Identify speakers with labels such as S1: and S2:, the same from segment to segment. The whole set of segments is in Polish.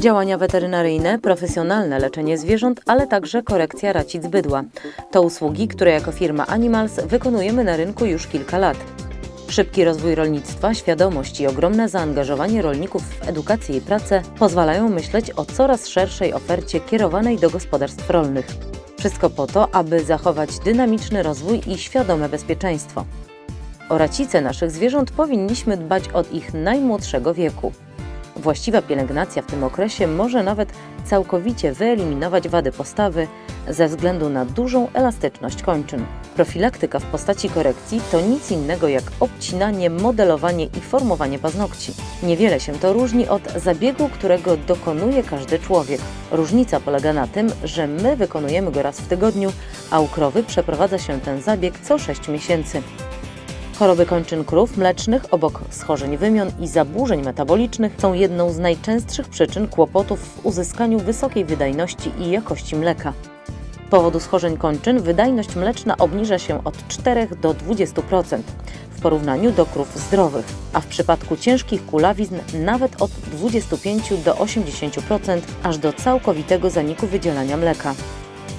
S1: Działania weterynaryjne, profesjonalne leczenie zwierząt, ale także korekcja racic bydła. To usługi, które jako firma Animals wykonujemy na rynku już kilka lat. Szybki rozwój rolnictwa, świadomość i ogromne zaangażowanie rolników w edukację i pracę pozwalają myśleć o coraz szerszej ofercie kierowanej do gospodarstw rolnych. Wszystko po to, aby zachować dynamiczny rozwój i świadome bezpieczeństwo. O racice naszych zwierząt powinniśmy dbać od ich najmłodszego wieku. Właściwa pielęgnacja w tym okresie może nawet całkowicie wyeliminować wady postawy ze względu na dużą elastyczność kończyn. Profilaktyka w postaci korekcji to nic innego jak obcinanie, modelowanie i formowanie paznokci. Niewiele się to różni od zabiegu, którego dokonuje każdy człowiek. Różnica polega na tym, że my wykonujemy go raz w tygodniu, a u krowy przeprowadza się ten zabieg co 6 miesięcy. Choroby kończyn krów mlecznych obok schorzeń wymion i zaburzeń metabolicznych są jedną z najczęstszych przyczyn kłopotów w uzyskaniu wysokiej wydajności i jakości mleka. Z powodu schorzeń kończyn wydajność mleczna obniża się od 4 do 20% w porównaniu do krów zdrowych, a w przypadku ciężkich kulawizn nawet od 25 do 80% aż do całkowitego zaniku wydzielania mleka.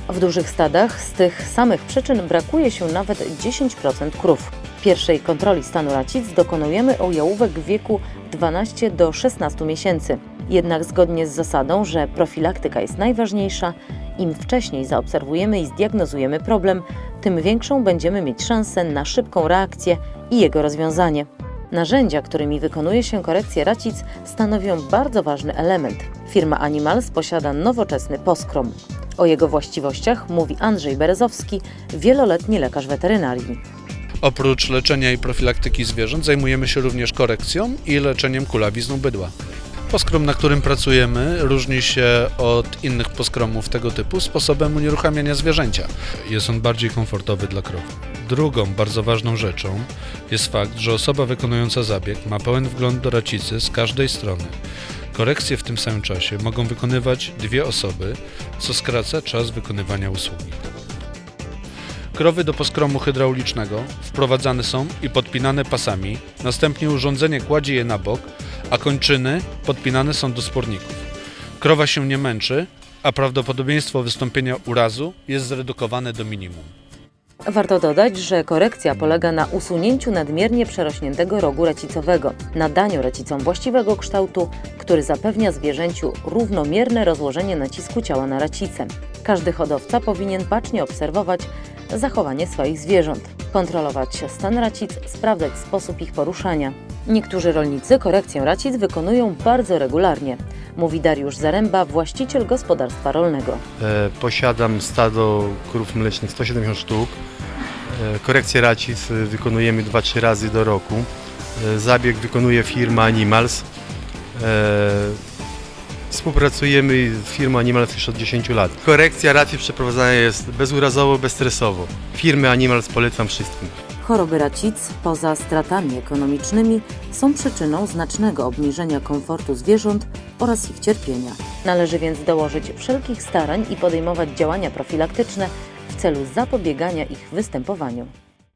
S1: W dużych stadach z tych samych przyczyn brakuje się nawet 10% krów. Pierwszej kontroli stanu racic dokonujemy u jałówek w wieku 12 do 16 miesięcy. Jednak zgodnie z zasadą, że profilaktyka jest najważniejsza, im wcześniej zaobserwujemy i zdiagnozujemy problem, tym większą będziemy mieć szansę na szybką reakcję i jego rozwiązanie. Narzędzia, którymi wykonuje się korekcję racic, stanowią bardzo ważny element. Firma Animals posiada nowoczesny poskrom. O jego właściwościach mówi Andrzej Berezowski, wieloletni lekarz weterynarii.
S2: Oprócz leczenia i profilaktyki zwierząt zajmujemy się również korekcją i leczeniem kulawizną bydła. Poskrom, na którym pracujemy, różni się od innych poskromów tego typu sposobem unieruchamiania zwierzęcia. Jest on bardziej komfortowy dla krowy. Drugą bardzo ważną rzeczą jest fakt, że osoba wykonująca zabieg ma pełen wgląd do racicy z każdej strony. Korekcje w tym samym czasie mogą wykonywać dwie osoby, co skraca czas wykonywania usługi. Krowy do poskromu hydraulicznego wprowadzane są i podpinane pasami, następnie urządzenie kładzie je na bok, a kończyny podpinane są do sporników. Krowa się nie męczy, a prawdopodobieństwo wystąpienia urazu jest zredukowane do minimum.
S1: Warto dodać, że korekcja polega na usunięciu nadmiernie przerośniętego rogu racicowego, nadaniu racicom właściwego kształtu, który zapewnia zwierzęciu równomierne rozłożenie nacisku ciała na racicę. Każdy hodowca powinien bacznie obserwować zachowanie swoich zwierząt, kontrolować stan racic, sprawdzać sposób ich poruszania. Niektórzy rolnicy korekcję racic wykonują bardzo regularnie, mówi Dariusz Zaręba, właściciel gospodarstwa rolnego.
S3: E, Posiadam stado krów mlecznych 170 sztuk. E, Korekcję racic wykonujemy 2-3 razy do roku. E, Zabieg wykonuje firma Animals. E, Współpracujemy z firmą Animals już od 10 lat. Korekcja racic przeprowadzana jest bezurazowo, bezstresowo. Firmy Animals polecam wszystkim.
S1: Choroby racic, poza stratami ekonomicznymi, są przyczyną znacznego obniżenia komfortu zwierząt oraz ich cierpienia. Należy więc dołożyć wszelkich starań i podejmować działania profilaktyczne w celu zapobiegania ich występowaniu.